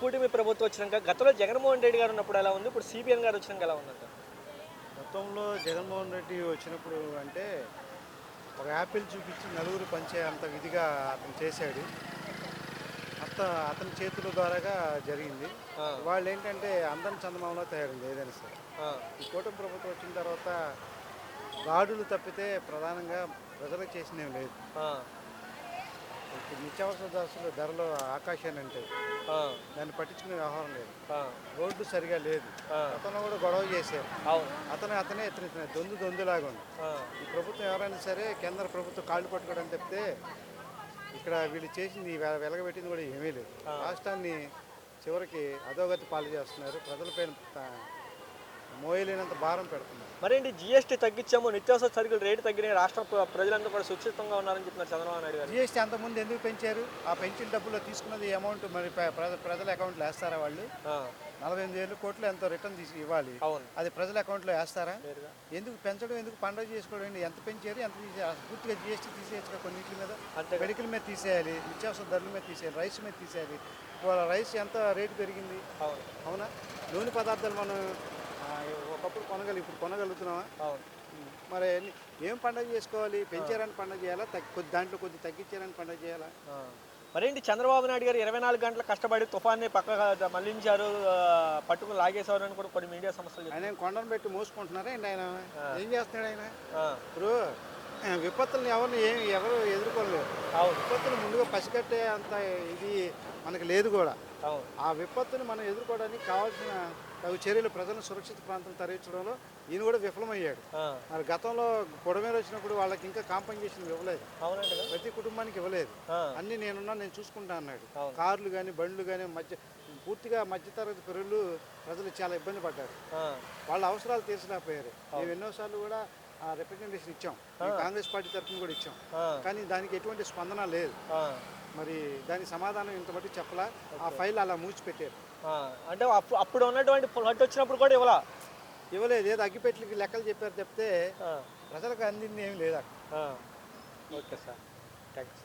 కూటమి ప్రభుత్వం వచ్చినాక గతంలో జగన్మోహన్ రెడ్డి గారు ఉన్నప్పుడు ఎలా ఉంది? ఇప్పుడు సిపిఎన్ గారు వచ్చినాక ఎలా ఉందంట గతంలో జగన్మోహన్ రెడ్డి వచ్చినప్పుడు అంటే ఒక యాపిల్ చూపించి నలుగురు పంచే అంత విధిగా అతను చేశాడు. అంత అతని చేతుల ద్వారాగా జరిగింది. వాళ్ళు ఏంటంటే అందరి చందమామలో తయారైంది ఏదైనా సరే. ఈ కూటమి ప్రభుత్వం వచ్చిన తర్వాత దాడులు తప్పితే ప్రధానంగా ప్రజలకు చేసినవి లేదు. నిత్యావసర దశలు ధరలు ఆకాశాన్ని అంటే దాన్ని పట్టించుకునే వ్యవహారం లేదు. రోడ్డు సరిగా లేదు. అతను కూడా గొడవ చేశారు. అతను అతనే ఇతనే దొందు దొందులాగా ఉంది. ఈ ప్రభుత్వం ఎవరైనా సరే కేంద్ర ప్రభుత్వం కాళ్ళు పట్టుకోవడం తప్పితే ఇక్కడ వీళ్ళు చేసింది వెలగబెట్టింది కూడా ఏమీ లేదు. రాష్ట్రాన్ని చివరికి అధోగతి పాలు చేస్తున్నారు. ప్రజలపైన మోయలేనంత భారం పెడుతున్నారు మరేంటి జిఎస్టీ తగ్గించాము నిత్యావసర సరుకులు రేటు తగ్గినాయి రాష్ట్ర ప్ర- ప్రజలందరూ కూడా సురక్షితంగా ఉన్నారని చెప్తున్నారు చంద్రబాబు నాయుడు గారు. జిఎస్టీ అంతకుముందు ఎందుకు పెంచారు? ఆ పెంచిన డబ్బులో తీసుకున్నది అమౌంట్ మరి ప్ర- ప్ర- ప్రజల అకౌంట్లో వేస్తారా వాళ్ళు? నలభై ఎనిమిది వేలు కోట్లు ఎంతో రిటర్న్ తీసి ఇవ్వాలి. అది ప్రజల అకౌంట్లో వేస్తారా. ఎందుకు పెంచడం ఎందుకు పండుగ చేసుకోవడం? ఏంటి? ఎంత పెంచారు ఎంత తీసేయాలి పూర్తిగా జిఎస్టీ తీసేయచ్చు కొన్నింటి మీద? మెడికల్ మీద తీసేయాలి నిత్యావసర ధరల మీద తీసేయాలి రైస్ మీద తీసేయాలి. ఇవాళ రైస్ ఎంత రేటు పెరిగింది? అవును. నూనె పదార్థాలు మనం ఒకప్పుడు కొనగలి ఇప్పుడు కొనగలుగుతున్నామా అవును. మరి ఏం పండుగ చేసుకోవాలి? పెంచారని పండుగ చేయాలా? కొద్ది దాంట్లో కొద్ది తగ్గించారని పండుగ చేయాలా? ఆ. మరేంటి చంద్రబాబు నాయుడు గారు ఇరవై నాలుగు గంటలు కష్టపడి తుఫాన్ని పక్కగా మళ్ళించారు ఆ, పట్టుకుని లాగేశారు అని కూడా కొన్ని మీడియా సంస్థలు. ఆయన కొండను పెట్టి మోసుకుంటున్నారా ఏంటి ఆయన? ఏం చేస్తున్నాడు ఆయన? ఆ, ఇప్పుడు ఆ, విపత్తులను ఎవరిని ఏం ఎవరు ఎదుర్కోలేరు అవును. విపత్తులు ముందుగా పసిగట్టే అంత ఇది మనకు లేదు కూడా. ఆ విపత్తుని మనం ఎదుర్కోవడానికి కావాల్సిన తగు చర్యలు ప్రజలను సురక్షిత ప్రాంతం తరలించడంలో ఈయన కూడా విఫలమయ్యాడు. మరి గతంలో పొడమేర వచ్చినప్పుడు వాళ్ళకి ఇంకా కాంపన్సేషన్ ఇవ్వలేదు? ప్రతి కుటుంబానికి ఇవ్వలేదు. అన్ని నేనున్నా నేను చూసుకుంటా అన్నాడు. కార్లు కానీ బండ్లు కానీ మధ్య పూర్తిగా మధ్యతరగతి ప్రజలు ప్రజలు చాలా ఇబ్బంది పడ్డారు. వాళ్ళ అవసరాలు తీర్చలేకపోయారు. మేము ఎన్నోసార్లు కూడా రిప్రజెంటేషన్ ఇచ్చాం. కాంగ్రెస్ పార్టీ తరఫున కూడా ఇచ్చాం. కానీ దానికి ఎటువంటి స్పందన లేదు. మరి దాని సమాధానం ఇంత మట్టి చెప్పలా. ఆ ఫైల్ అలా మూచిపెట్టారు. అంటే అప్పుడు ఉన్నటువంటి ఫ్లడ్ వచ్చినప్పుడు కూడా ఇవ్వాల? ఇవ్వలేదు. ఏదో అగ్గిపెట్లకి లెక్కలు చెప్పారు చెప్తే ప్రజలకు అందింది ఏం లేదు. Okay sir. థ్యాంక్స్